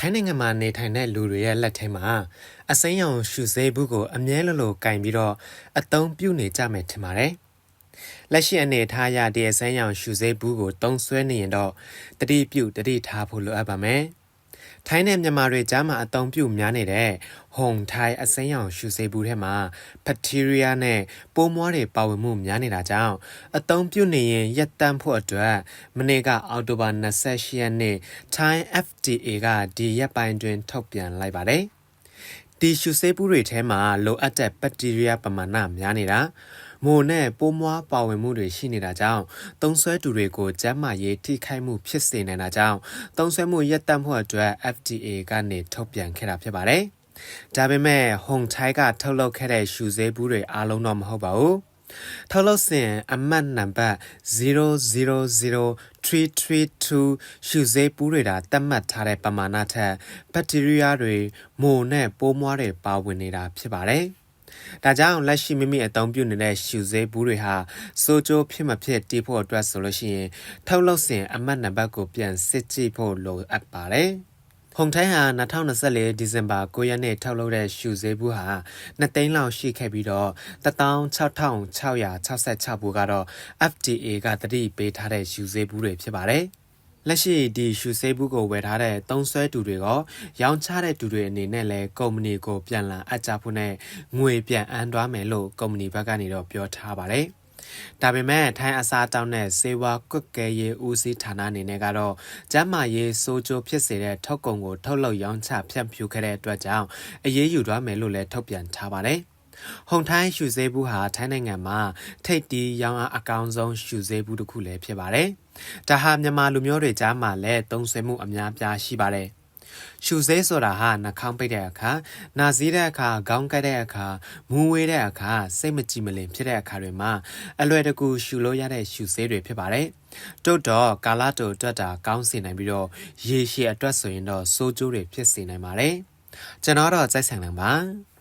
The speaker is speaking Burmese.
ထိုင်းနိုင်ငံမှာနေထိုင်တဲ့လူတွေရဲ့လက်ထဲမှာအစိမ်းရောင်ရှူစေးဘူးကိုအမြဲလိုလိုကင်ပြီးတော့အသုံးပြုနေကြမယ်ထင်ပါတယ်။လက်ရှိအနေထားရဒီအစိမ်းရောင်ရှူစေးဘူးကိုတုံးဆွဲနေရင်တော့တတိပြုတတိထားဖို့လိုအပ်ပါမယ်။ ထိုင်းနဲ့မြန်မာတွေကြားမှာအသုံးပြုများနေတဲ့ဟုံထိုင်းအစိမ်းရောင်ရှူစေးဘူးထဲမှာဘက်တီးရီးယားနဲ့ပိုးမွှားတွေပါဝင်မှုများနေတာကြောင့်အသုံးပြုနေရင်ရက်တန့်ဖို့အတွက်မနေ့ကအောက်တိုဘာ28ရက်နေ့ Thai FDA ကဒီရက်ပိုင်းတွင် ထုတ်ပြန်လိုက်ပါတယ်။ဒီရှူစေးဘူးတွေထဲမှာလိုအပ်တဲ့ဘက်တီးရီးယားပမာဏများနေတာ မိုနဲ့ပိုးမွားပါဝင်မှုတွေရှိနေတာကြောင့်သုံးဆွဲသူတွေကိုကျန်းမာရေးထိခိုက်မှုဖြစ်စေနိုင်တာကြောင့်သုံးဆွဲမှုရပ်တန့်မှုအတွက် FDA ကနေထုတ်ပြန်ခဲ့တာဖြစ်ပါတယ်။ဒါပေမဲ့ဟွန်ချိုင်းကထုတ်လုပ်ခဲ့တဲ့ရှူစေးဘူးတွေအားလုံးတော့မဟုတ်ပါဘူး။ထုတ်လုပ်စဉ်အမှတ်နံပါတ်000332ရှူစေးပူးတွေတာတတ်မှတ်ထားတဲ့ပမာဏထက်ဘက်တီးရီးယားတွေမိုနဲ့ပိုးမွှားတွေပါဝင်နေတာဖြစ်ပါတယ်။ ဒါကြောင့်လက်ရှိမိမိအသုံးပြုနေတဲ့ရှူစေးဘူးတွေဟာစိုးကျိုးဖြစ်မဖြစ်တည်ဖို့အတွက်ဆိုလို့ရှိရင်ထုတ်လုပ်စဉ်အမှတ်နံပါတ်ကိုပြန်စစ်ကြည့်ဖို့လိုအပ်ပါတယ်။ဟုန်ထိုင်းဟာ2024ဒီဇင်ဘာ9ရက်နေ့ထုတ်လုပ်တဲ့ရှူစေးဘူးဟာ2သိန်းလောက်ရှိခဲ့ပြီးတော့16666ဘူးကတော့ FDA ကတတိပေးထားတဲ့ရှူစေးဘူးတွေဖြစ်ပါတယ်။ လက်ရှိဒီရှူဆေးဘူးကိုဝယ်ထားတဲ့သုံးဆွဲသူတွေကရောင်းချတဲ့သူတွေအနေနဲ့လည်းကုမ္ပဏီကိုပြန်လာအပ်ကြဖို့နဲ့ငွေပြန်အမ်းသွားမယ်လို့ကုမ္ပဏီဘက်ကနေတော့ပြောထားပါတယ်။ဒါပေမဲ့ထိုင်းအစားတောင်းတဲ့စေဝါကွက်ကဲရေးဦးစီးဌာနအနေနဲ့ကတော့ကျန်းမာရေးစိုးကျိုးဖြစ်စေတဲ့ထုတ်ကုန်ကိုထုတ်လုပ်ရောင်းချဖြန့်ဖြူးခဲ့တဲ့အတွက်ကြောင့်အရေးယူသွားမယ်လို့လည်းထုတ်ပြန်ထားပါတယ်။။ ဟုန်ထိုင်းရှူစေးဘူးဟာထိုင်းနိုင်ငံမှာထိပ်တီးရောင်းအားအကောင်းဆုံးရှူစေးဘူးတစ်ခုလည်းဖြစ်ပါတယ်။ဒါဟာမြန်မာလူမျိုးတွေကြားမှာလည်းသုံးဆွဲမှုအများပြားရှိပါတယ်။ရှူစေးဆိုတာဟာနှာခေါင်းပိတ်တဲ့အခါနာစည်းတဲ့အခါခေါင်းကပ်တဲ့အခါမူးဝေးတဲ့အခါစိတ်မကြည်မလင်ဖြစ်တဲ့အခါတွေမှာအလွယ်တကူရှူလို့ရတဲ့ရှူစေးတွေဖြစ်ပါတယ်။တို့တော့ကာလာတိုအတွက်တာကောင်းစေနိုင်ပြီးတော့ရေရှည်အတွက်ဆိုရင်တော့စိုးကျိုးတွေဖြစ်စေနိုင်ပါတယ်။ကျွန်တော်တော့စိုက်ဆိုင်လံပါ။